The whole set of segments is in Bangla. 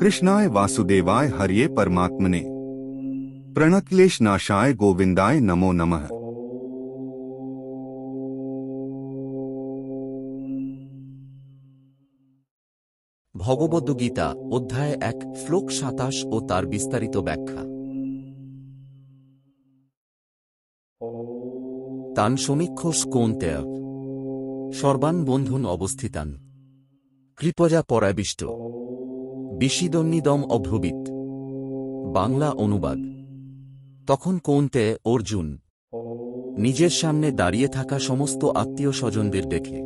कृष्णाय वासुदेवाय हरिये परमात्मने प्रणक्लेश नाशाय गोविंदाय नमो नमः ভগবদ্গীতা অধ্যায় এক শ্লোক সাতাশ ও তার বিস্তারিত ব্যাখ্যা তান সমীক্ষস কোনতেয় সর্বান বন্ধুন অবস্থিতান কৃপজা পরাবিষ্ট। বিশিদন্নিদম অভ্রবিত। বাংলা অনুবাদ। তখন কোনতে অর্জুন নিজের সামনে দাঁড়িয়ে থাকা সমস্ত আত্মীয় স্বজনদের দেখে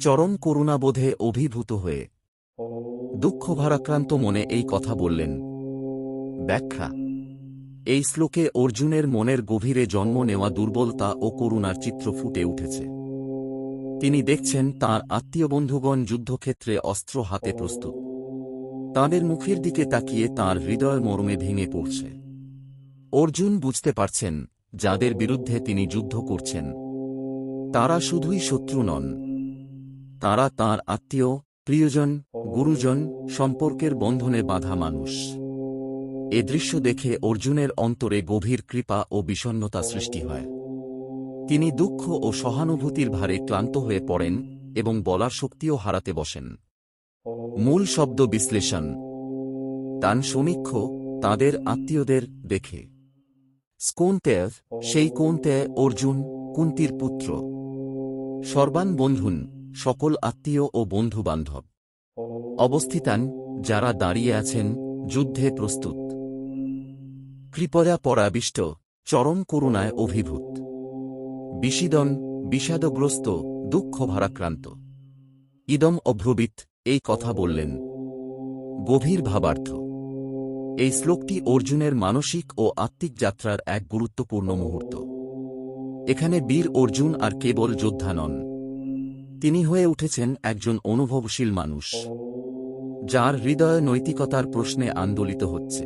চরম করুণাবোধে অভিভূত হয়ে দুঃখ ভারাক্রান্ত মনে এই কথা বললেন, ব্যাখ্যা, এই শ্লোকে অর্জুনের মনের গভীরে জন্ম নেওয়া দুর্বলতা ও করুণার চিত্র ফুটে উঠেছে। তিনি দেখছেন তাঁর আত্মীয় বন্ধুগণ যুদ্ধক্ষেত্রে অস্ত্র হাতে প্রস্তুত। তাঁদের মুখের দিকে তাকিয়ে তাঁর হৃদয় মরমে ভেঙে পড়ছে। অর্জুন বুঝতে পারছেন, যাদের বিরুদ্ধে তিনি যুদ্ধ করছেন, তারা শুধুই শত্রু নন। তারা তাঁর আত্মীয়, প্রিয়জন, গুরুজন, সম্পর্কের বন্ধনে বাঁধা মানুষ। এ দৃশ্য দেখে অর্জুনের অন্তরে গভীর কৃপা ও বিষণ্নতা সৃষ্টি হয়। তিনি দুঃখ ও সহানুভূতির ভারে ক্লান্ত হয়ে পড়েন এবং বলার শক্তিও হারাতে বসেন। মূল শব্দ বিশ্লেষণ। তান সমীক্ষ তাদের আত্মীয়দের দেখে। স্কোনতেয় সেই কোনতে অর্জুন, কুন্তির পুত্র। সর্বান বন্ধুন, সকল আত্মীয় ও বন্ধু বান্ধব অবস্থিতান, যারা দাঁড়িয়ে আছেন, যুদ্ধে প্রস্তুত। কৃপয়া পরাবিষ্ট, চরম করুণায় অভিভূত। বিষিদন, বিষাদগ্রস্ত দুঃখ ভারাক্রান্ত ইদম অভ্রবিত এই কথা বললেন। গভীর ভাবার্থ। এই শ্লোকটি অর্জুনের মানসিক ও আত্মিক যাত্রার এক গুরুত্বপূর্ণ মুহূর্ত। এখানে বীর অর্জুন আর কেবল যোদ্ধা নন। তিনি হয়ে উঠেছেন একজন অনুভবশীল মানুষ, যার হৃদয় নৈতিকতার প্রশ্নে আন্দোলিত হচ্ছে।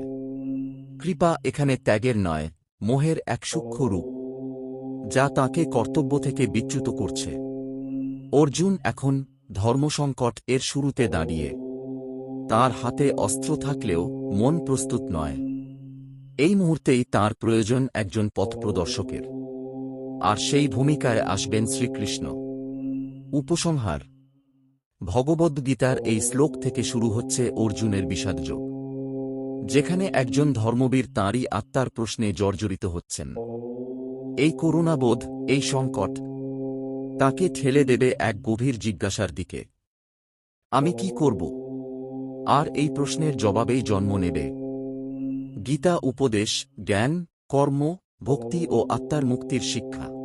কৃপা এখানে ত্যাগের নয়, মোহের এক সূক্ষ্ম রূপ। যা তাকে কর্তব্য থেকে বিচ্যুত করছে। অর্জুন এখন ধর্মসংকট এর শুরুতে দাঁড়িয়ে। তার হাতে অস্ত্র থাকলেও মন প্রস্তুত নয়। এই মুহূর্তেই তার প্রয়োজন একজন পথপ্রদর্শকের আর সেই ভূমিকায় আসবেন শ্রীকৃষ্ণ। উপসংহার। ভগবদ্গীতার এই শ্লোক থেকে শুরু হচ্ছে অর্জুনের বিষাদযোগ। যেখানে একজন ধর্মবীর তাঁরই আত্মার প্রশ্নে জর্জরিত হচ্ছেন। এই করুণাবোধ, এই সংকট, তাকে ঠেলে দেবে এক গভীর জিজ্ঞাসার দিকে। আমি কি করব? আর এই প্রশ্নের জবাবেই জন্ম নেবে। গীতা উপদেশ, জ্ঞান, কর্ম, ভক্তি ও আত্মার মুক্তির শিক্ষা।